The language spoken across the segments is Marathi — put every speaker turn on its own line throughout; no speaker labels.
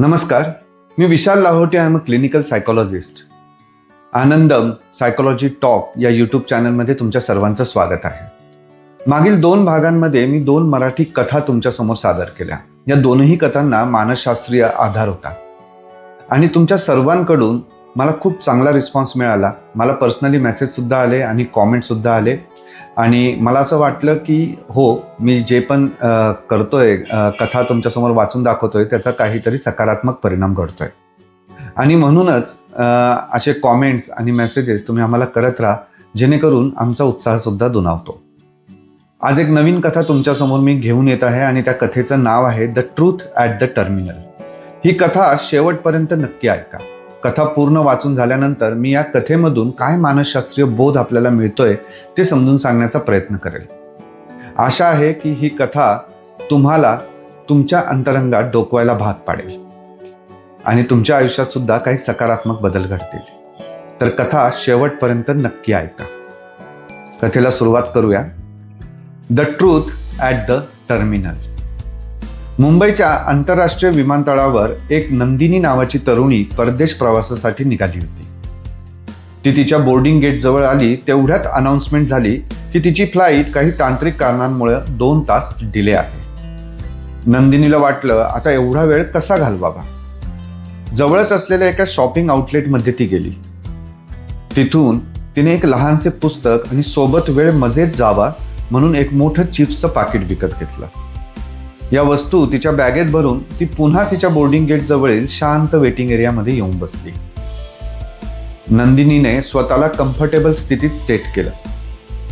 नमस्कार. मी Vishal Lahote I am a clinical psychologist Anandam psychology talk या यूट्यूब चॅनलमध्ये तुमच्या सर्वांचं स्वागत आहे. मागील दोन भागांमध्ये मी दोन मराठी कथा तुमच्यासमोर सादर केल्या. या दोनही कथांना मानसशास्त्रीय आधार होता. आणि तुमच्या सर्वांकडून मला खूप चांगला रिस्पॉन्स मिळाला. मला पर्सनली मेसेजसुद्धा आले आणि कॉमेंटसुद्धा आले. आणि मला असं वाटलं की हो मी जे पण करतोय कथा तुमच्यासमोर वाचून दाखवतोय त्याचा काहीतरी सकारात्मक परिणाम घडतोय. आणि म्हणूनच असे कॉमेंट्स आणि मेसेजेस तुम्ही आम्हाला करत राहा जेणेकरून आमचा उत्साहसुद्धा दुनावतो आज एक नवीन कथा तुमच्यासमोर मी घेऊन येत आहे आणि त्या कथेचं नाव आहे the truth at the terminal. ही कथा शेवटपर्यंत नक्की ऐका. कथा पूर्ण वाचून झाल्यानंतर मी या कथेमधून काय मानसशास्त्रीय बोध आपल्याला मिळतोय ते समजून सांगण्याचा प्रयत्न करेल. आशा आहे की ही कथा तुम्हाला तुमच्या अंतरंगात डोकवायला भाग पाडेल. आणि तुमच्या आयुष्यात सुद्धा काही सकारात्मक बदल घडतील. तर कथा शेवटपर्यंत नक्की ऐका. कथेला सुरुवात करूया. The truth at the terminal. मुंबईच्या आंतरराष्ट्रीय विमानतळावर एक नंदिनी नावाची तरुणी परदेश प्रवासासाठी निघाली होती. ती तिच्या बोर्डिंग गेट जवळ आली तेवढ्यात अनाऊन्समेंट झाली की तिची फ्लाईट काही तांत्रिक कारणांमुळे दोन तास डिले आहे. नंदिनीला वाटलं आता एवढा वेळ कसा घालवावा? जवळच असलेल्या एका शॉपिंग आउटलेटमध्ये ती गेली. तिथून तिने एक लहानसे पुस्तक आणि सोबत वेळ मजेत जावा म्हणून एक मोठं चिप्सचं पाकिट विकत घेतलं. या वस्तू तिच्या बॅगेत भरून ती पुन्हा तिच्या बोर्डिंग गेट जवळील शांत वेटिंग एरियामध्ये येऊन बसली. नंदिनीने स्वतःला कम्फर्टेबल स्थितीत सेट केलं.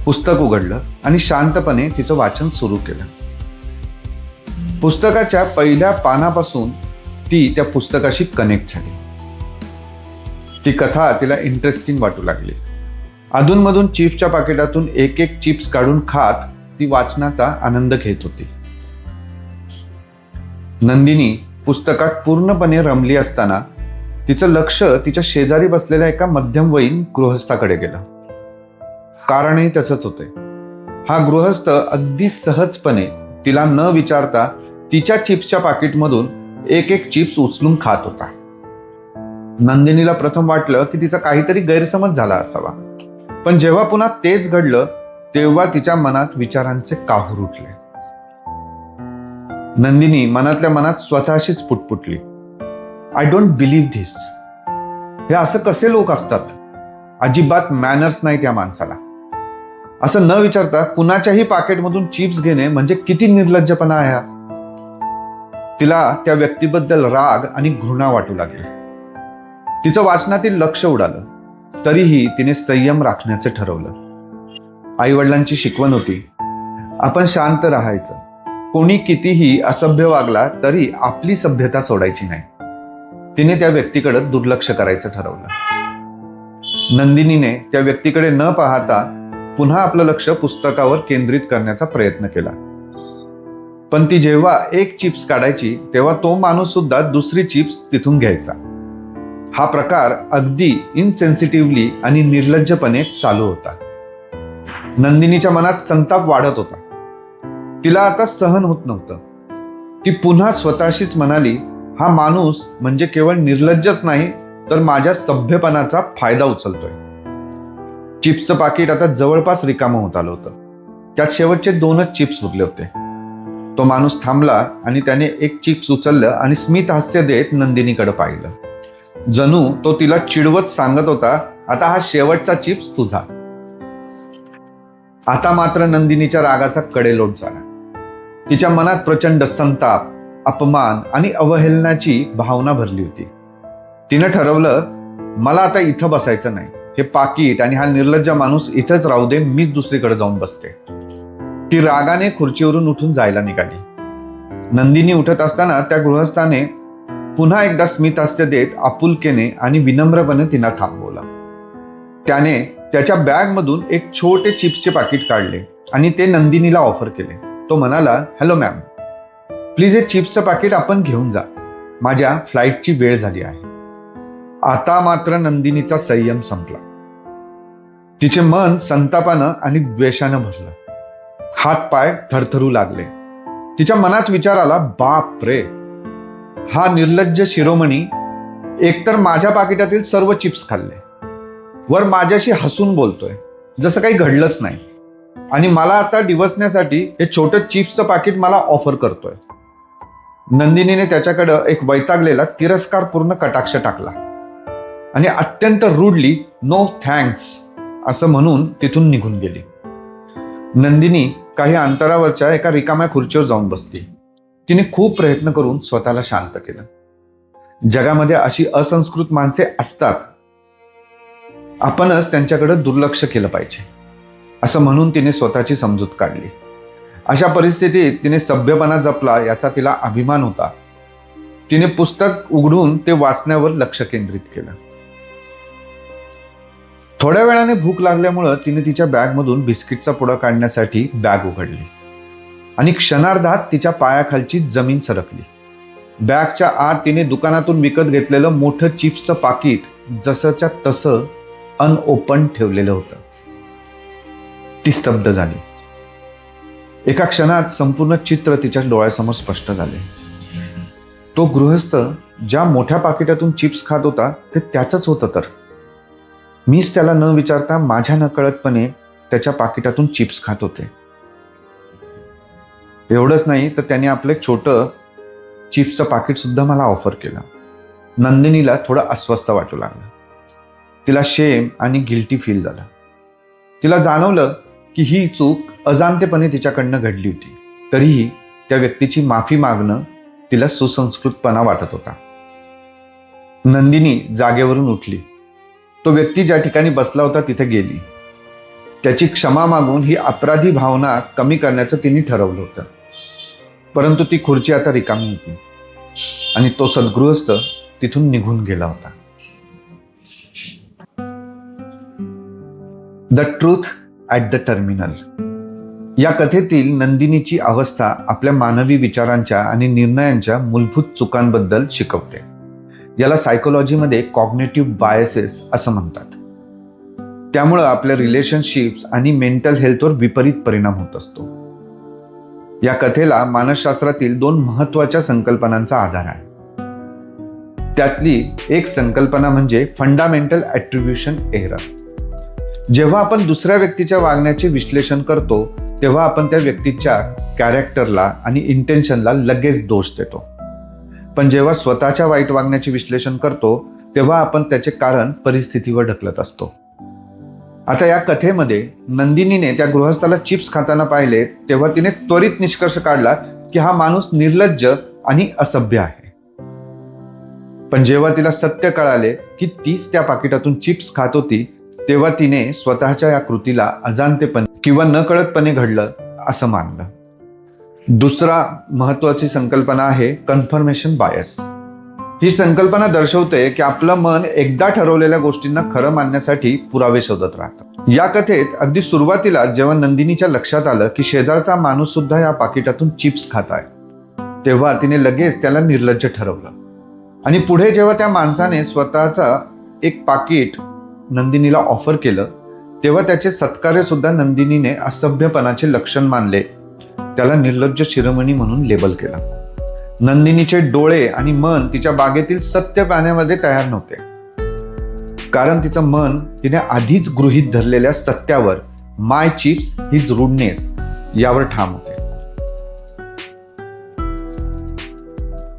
पुस्तक उघडलं आणि शांतपणे तिचं वाचन सुरू केलं. पुस्तकाच्या पहिल्या पानापासून ती त्या पुस्तकाशी कनेक्ट झाली. ती कथा तिला इंटरेस्टिंग वाटू लागली. अधूनमधून चिप्सच्या पाकिटातून एक एक चिप्स काढून खात ती वाचनाचा आनंद घेत होती. नंदिनी पुस्तकात पूर्णपणे रमली असताना तिचं लक्ष तिच्या शेजारी बसलेल्या एका मध्यमवयीन गृहस्थाकडे गेलं. कारणही तसंच होते. हा गृहस्थ अगदी सहजपणे तिला न विचारता तिच्या चिप्सच्या पाकिटमधून एक एक चिप्स उचलून खात होता. नंदिनीला प्रथम वाटलं की तिचा काहीतरी गैरसमज झाला असावा. पण जेव्हा पुन्हा तेच घडलं तेव्हा तिच्या मनात विचारांचे काहूर उठले. नंदिनी मनातल्या मनात स्वतःशीच पुटपुटली. आय डोंट बिलीव्ह धिस हे असं कसे लोक असतात? अजिबात मॅनर्स नाही त्या माणसाला. असं न विचारता कुणाच्याही पाकिटमधून चिप्स घेणे म्हणजे किती निर्लज्जपणा आहे हा. तिला त्या व्यक्तीबद्दल राग आणि घृणा वाटू लागली. तिचं वाचनातील लक्ष उडालं. तरीही तिने संयम राखण्याचं ठरवलं. आई वडिलांची शिकवण होती आपण शांत राहायचं. कोणी कितीही असभ्य वागला तरी आपली सभ्यता सोडायची नाही. तिने त्या व्यक्तीकडे दुर्लक्ष करायचं ठरवलं. नंदिनीने त्या व्यक्तीकडे न पाहता पुन्हा आपलं लक्ष पुस्तकावर केंद्रित करण्याचा प्रयत्न केला. पण ती जेव्हा एक चिप्स काढायची तेव्हा तो माणूस सुद्धा दुसरी चिप्स तिथून घ्यायचा. हा प्रकार अगदी इनसेन्सिटिव्हली आणि निर्लज्जपणे चालू होता. नंदिनीच्या मनात संताप वाढत होता. तिला आता सहन होत नव्हतं. ती पुन्हा स्वतःशीच म्हणाली हा माणूस म्हणजे केवळ निर्लज्जच नाही तर माझ्या सभ्यपणाचा फायदा उचलतोय. चिप्सचं पाकिट आता जवळपास रिकामं होत आलं होतं. त्यात शेवटचे दोनच चिप्स उरले होते. तो माणूस थांबला आणि त्याने एक चिप्स उचललं आणि स्मित हास्य देत नंदिनीकडे पाहिलं. जणू तो तिला चिडवत सांगत होता आता हा शेवटचा चिप्स तुझा. आता मात्र नंदिनीच्या रागाचा कडेलोट झाला. तिच्या मनात प्रचंड संताप अपमान आणि अवहेलनाची भावना भरली होती. तिनं ठरवलं मला आता इथं बसायचं नाही. हे पाकिट आणि हा निर्लज्ज माणूस इथंच राहू दे मीच दुसरीकडे जाऊन बसते. ती रागाने खुर्चीवरून उठून जायला निघाली. नंदिनी उठत असताना त्या गृहस्थाने पुन्हा एकदा स्मितहास्य देत आपुलकेने आणि विनम्रपणे तिला थांबवलं. त्याने त्याच्या बॅगमधून एक छोटे चिप्सचे पाकिट काढले आणि ते नंदिनीला ऑफर केले. तो म्हणाला हॅलो मॅम प्लीज हे चिप्सचं पाकिट आपण घेऊन जा. माझ्या फ्लाईटची वेळ झाली आहे. आता मात्र नंदिनीचा संयम संपला. तिचे मन संतापानं आणि द्वेषानं भरलं. हात पाय थरथरू लागले. तिच्या मनात विचार आला बाप रे! हा निर्लज्ज शिरोमणी एकतर माझ्या पाकिटातील सर्व चिप्स खाल्ले. वर माझ्याशी हसून बोलतोय. जसं काही घडलंच नाही. आणि मला आता डिवसण्यासाठी हे छोटं चिप्सचं पाकिट मला ऑफर करतोय. नंदिनीने त्याच्याकडं एक वैतागलेला तिरस्कारपूर्ण कटाक्ष टाकला. आणि अत्यंत रूडली नो थँक्स असं म्हणून तिथून निघून गेली. नंदिनी काही अंतरावरच्या एका रिकाम्या खुर्चीवर जाऊन बसली. तिने खूप प्रयत्न करून स्वतःला शांत केलं. जगामध्ये अशी असंस्कृत माणसे असतात आपणच त्यांच्याकडे दुर्लक्ष केलं पाहिजे. असं म्हणून तिने स्वतःची समजूत काढली. अशा परिस्थितीत तिने सभ्यपणा जपला याचा तिला अभिमान होता. तिने पुस्तक उघडून ते वाचण्यावर लक्ष केंद्रित केलं. थोड्या वेळाने भूक लागल्यामुळं तिने तिच्या बॅगमधून बिस्किटचा पुडा काढण्यासाठी बॅग उघडली आणि क्षणार्धात तिच्या पायाखालची जमीन सरकली. बॅगच्या आत तिने दुकानातून विकत घेतलेलं मोठं चिप्सचं पाकिट जसंच्या तसं अनओपन ठेवलेलं होतं. ती स्तब्ध झाली. एका क्षणात संपूर्ण चित्र तिच्या डोळ्यासमोर स्पष्ट झाले. तो गृहस्थ ज्या मोठ्या पाकिटातून चिप्स खात होता ते त्याचंच होतं तर. मीच त्याला न विचारता माझ्या नकळतपणे त्याच्या पाकिटातून चिप्स खात होते. एवढंच नाही तर त्याने आपलं छोटं चिप्सचं पाकिट सुद्धा मला ऑफर केलं. नंदिनीला थोडं अस्वस्थ वाटू लागलं. तिला शेम आणि गिल्टी फील झालं. तिला जाणवलं की ही चूक अजाणतेपणे तिच्याकडनं घडली होती. तरीही त्या व्यक्तीची माफी मागणं तिला सुसंस्कृतपणा वाटत होता. नंदिनी जागेवरून उठली. तो व्यक्ती ज्या ठिकाणी बसला होता तिथे गेली. त्याची क्षमा मागून ही अपराधी भावना कमी करण्याचं तिने ठरवलं होतं. परंतु ती खुर्ची आता रिकामी होती आणि तो सद्गृहस्थ तिथून निघून गेला होता. The truth at the terminal या कथेतील नंदिनीची अवस्था आपल्या मानवी विचारांच्या आणि निर्णयांच्या मूलभूत चुकांबद्दल शिकवते. याला सायकोलॉजीमध्ये कॉग्नेटिव्ह बायसेस असं म्हणतात. त्यामुळं आपल्या रिलेशनशिप्स आणि मेंटल हेल्थवर विपरीत परिणाम होत असतो. या कथेला मानसशास्त्रातील दोन महत्त्वाच्या संकल्पनांचा आधार आहे. त्यातली एक संकल्पना म्हणजे फंडामेंटल ॲट्रिब्युशन एरर जेव्हा आपण दुसऱ्या व्यक्तीच्या वागण्याचे विश्लेषण करतो तेव्हा आपण त्या व्यक्तीच्या कॅरेक्टरला आणि इंटेन्शनला लगेच दोष देतो. पण जेव्हा स्वतःच्या वाईट वागण्याचे विश्लेषण करतो तेव्हा आपण त्याचे कारण परिस्थितीवर ढकलत असतो. आता या कथेमध्ये नंदिनीने त्या गृहस्थाला चिप्स खाताना पाहिले तेव्हा तिने त्वरित निष्कर्ष काढला की हा माणूस निर्लज्ज आणि असभ्य आहे. पण जेव्हा तिला सत्य कळाले की तीच त्या पाकिटातून चिप्स खात होती तेव्हा तिने स्वतःच्या या कृतीला अजाणतेपणे किंवा नकळतपणे घडलं असं मानलं. दुसरा महत्वाची संकल्पना आहे कन्फर्मेशन बायस ही संकल्पना दर्शवते की आपलं मन एकदा ठरवलेल्या गोष्टींना खरं मानण्यासाठी पुरावे शोधत राहतं. या कथेत अगदी सुरुवातीला जेव्हा नंदिनीच्या लक्षात आलं की शेजारचा माणूस सुद्धा या पाकिटातून चिप्स खात आहे तेव्हा तिने लगेच त्याला निर्लज्ज ठरवलं. आणि पुढे जेव्हा त्या माणसाने स्वतःचा एक पाकिट नंदिनीला ऑफर केलं तेव्हा त्याचे सत्कार्य सुद्धा नंदिनीने असभ्यपणाचे लक्षण मानले. त्याला निर्लज्ज शिरोमणी म्हणून लेबल केलं. नंदिनीचे डोळे आणि मन तिच्या बागेतील सत्य पाण्यामध्ये तयार नव्हते. कारण तिचं मन तिने आधीच गृहीत धरलेल्या सत्यावर माय चिप्स हिज रुडनेस यावर ठाम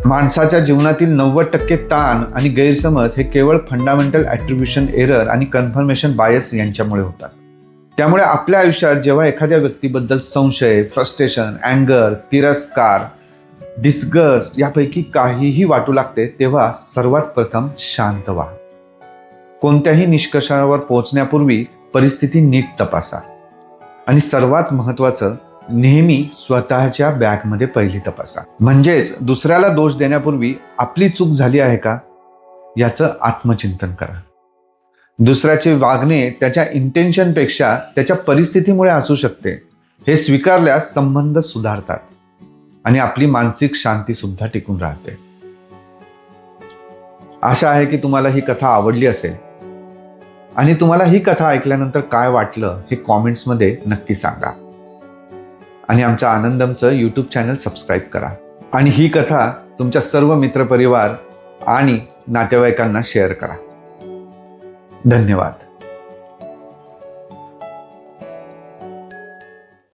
माणसाच्या जीवनातील नव्वद टक्के ताण आणि गैरसमज हे केवळ फंडामेंटल ॲट्रिब्युशन एरर आणि कन्फर्मेशन बायस यांच्यामुळे होतात. त्यामुळे आपल्या आयुष्यात जेव्हा एखाद्या व्यक्तीबद्दल संशय फ्रस्ट्रेशन अँगर तिरस्कार डिस्गस्ट यापैकी काहीही वाटू लागते तेव्हा सर्वात प्रथम शांत व्हा. कोणत्याही निष्कर्षावर पोहोचण्यापूर्वी परिस्थिती नीट तपासा. आणि सर्वात महत्त्वाचं नेहमी स्वतःच्या बॅगमध्ये पहिली तपासा. म्हणजेच दुसऱ्याला दोष देण्यापूर्वी आपली चूक झाली आहे का? याचं आत्मचिंतन करा. दुसऱ्याचे वागणे त्याच्या इंटेन्शनपेक्षा त्याच्या परिस्थितीमुळे असू शकते. हे स्वीकारल्यास संबंध सुधारतात. आणि आपली मानसिक शांती सुद्धा टिकून राहते. आशा आहे की तुम्हाला ही कथा आवडली असेल. आणि तुम्हाला ही कथा ऐकल्यानंतर काय वाटलं हे कॉमेंट्समध्ये नक्की सांगा. आणि आमच्या आनंदमचं यूट्यूब चॅनल सबस्क्राईब करा. आणि ही कथा तुमच्या सर्व मित्रपरिवार आणि नातेवाईकांना शेअर करा. धन्यवाद.